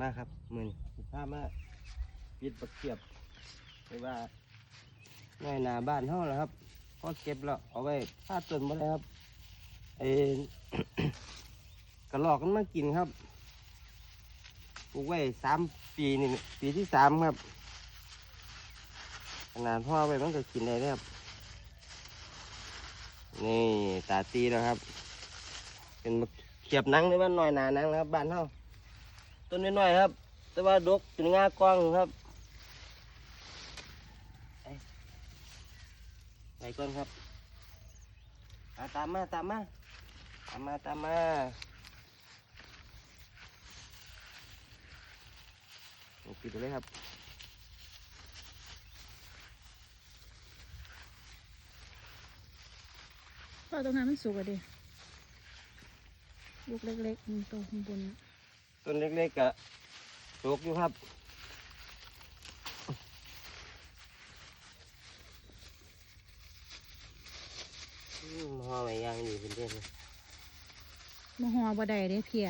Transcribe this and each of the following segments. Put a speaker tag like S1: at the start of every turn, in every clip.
S1: มาครับมือนี้ามาปิดบักเขียบไปว่าง่ายหนาบ้านเท่าแล้วครับก็เก็บแล้วเอาไว้พาต้นมาเลยครับเอ กระลอกมันมากินครับปลูกไว้สามปีนี่ปีที่สามครับขนาดพ่อไปมันก็กินได้แล้วครับ นี่ตาตีแล้วครับ เป็นมะเขียบนังหรือว่าหน่อยหนานังนะครับบ้านเฮา ต้นน้อยๆครับ แต่ว่าดกจนงากว้างครับไปก่อนครับาตามมาตามมาตามมาตามมานี่ปิดไปเลยครับ
S2: ก็ตรงนั้นมันสุกอะดิลูกเล็กๆมันโตข้างบนน่ะ
S1: ต้นเล็กๆก็ดกอยู่ครับอืมห่อไว้ย่างอยู่เป็นเดือนเลย
S2: มาหอบ่ได้เด้เพีย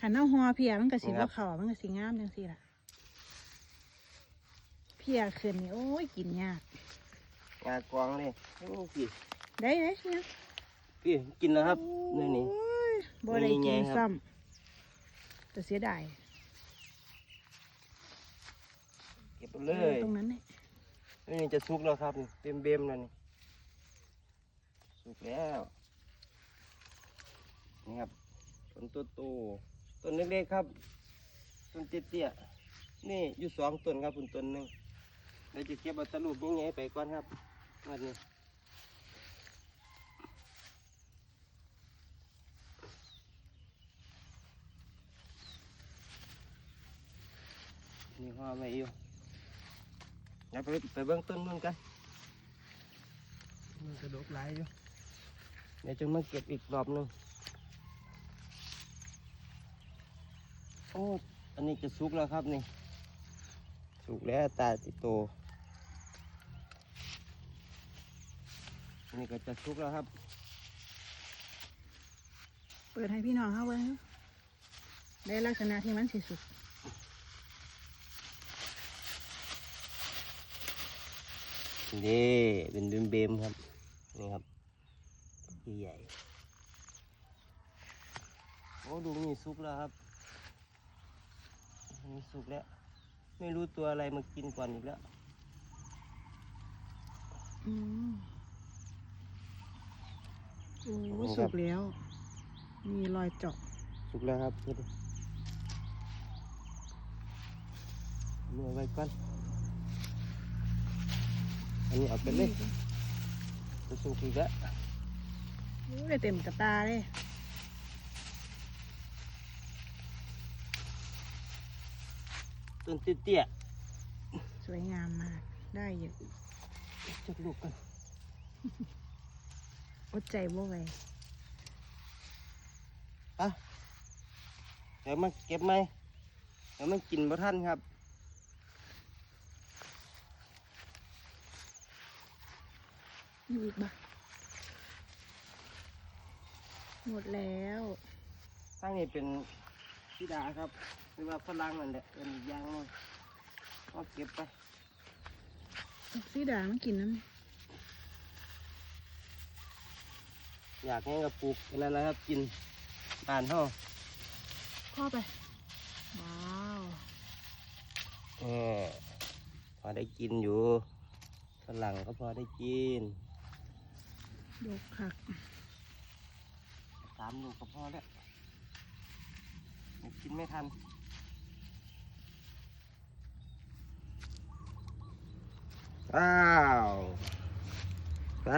S2: ขันเอาหอเพียมันก็สิบ่เข้ามันก็สิงามจังซี่ล่ะ เพียขึ้นนี่โอ้ยกินยาก
S1: งากวางเลยโอ้พี่
S2: ได้ได้เนี่ย
S1: พี่กินแล้วครับนี่นี่
S2: โอ้ยบ่ได้
S1: นี่ไง
S2: กิน
S1: ครับ
S2: ซ้ำ แต่เสียดาย
S1: เก็บไปเลย
S2: ตรงนั้นเนี่ย
S1: นี่จะสุกแล้วครับเต็มเบมๆแล้วนี่สุกแล้วนี่ครับต้นโตโตๆต้นเล็กๆครับต้นเตี้ยๆนี่อยู่สองต้นครับคุณต้นหนึ่งเดี๋ยวจะเก็บเอาตะลูกยังไงไปก่อนครับวันนี้ นี่ห่อไม่อยู่เดี๋ยวไปไปเบื้องต้นนู่นกันมันกระดกหลายอยู่เดี๋ยวจะมาเก็บอีกรอบหนึงโอ้อันนี้จะสุกแล้วครับนี่สุกแล้วตาติโตอันนี้ก็จะสุกแล้วครับ
S2: เปิดให้พี่น้องเขาเบิ่งได้ลักษณะที่มันสิสุก
S1: นี่เป็นเบมๆครับ นี่ครับใหญ่ๆโอ้ดูนี่สุกแล้วครับนี่สุกแล้ว ไม่รู้ตัวอะไรมากินก่อนอีกแล้ว
S2: อืมโอ้
S1: นี่ค
S2: สุ
S1: รับ
S2: กแล้ว มีรอยเจาะ
S1: สุกแล้วครับนี่ดูเอามือไว้ก่อน อันนี้เอาไปเลยจะสุกอีกแล้ว
S2: โอ้ได้เต็มกระตาเลย
S1: ต้นเตี้ย
S2: สวยงามมาก ได้อยู่
S1: ๆจักลูกกัน
S2: อดใจบ่ไหว
S1: อะเดี๋ยวมาเก็บไหมเดี๋ยวมันกินบ่ทันครับ
S2: อยู่อีกบ่หมดแล้ว
S1: ตั้งนี้เป็นพิดาครับหรือว่าฝรั่งนั่นแหละเป็นอีกอย่างหนึงก็เก็บไป
S2: สีด่างมันกินน้
S1: อยากให้กับปลูกอันนั้นแหละครับ กินบ้านเฮาำ
S2: พ่อไป ว้าว
S1: เออพอได้กินอยู่ฝรั่งก็พอได้กิน
S2: ดกคัก
S1: สามลูกก็พอแล้วกินไม่ทันอ้าวไป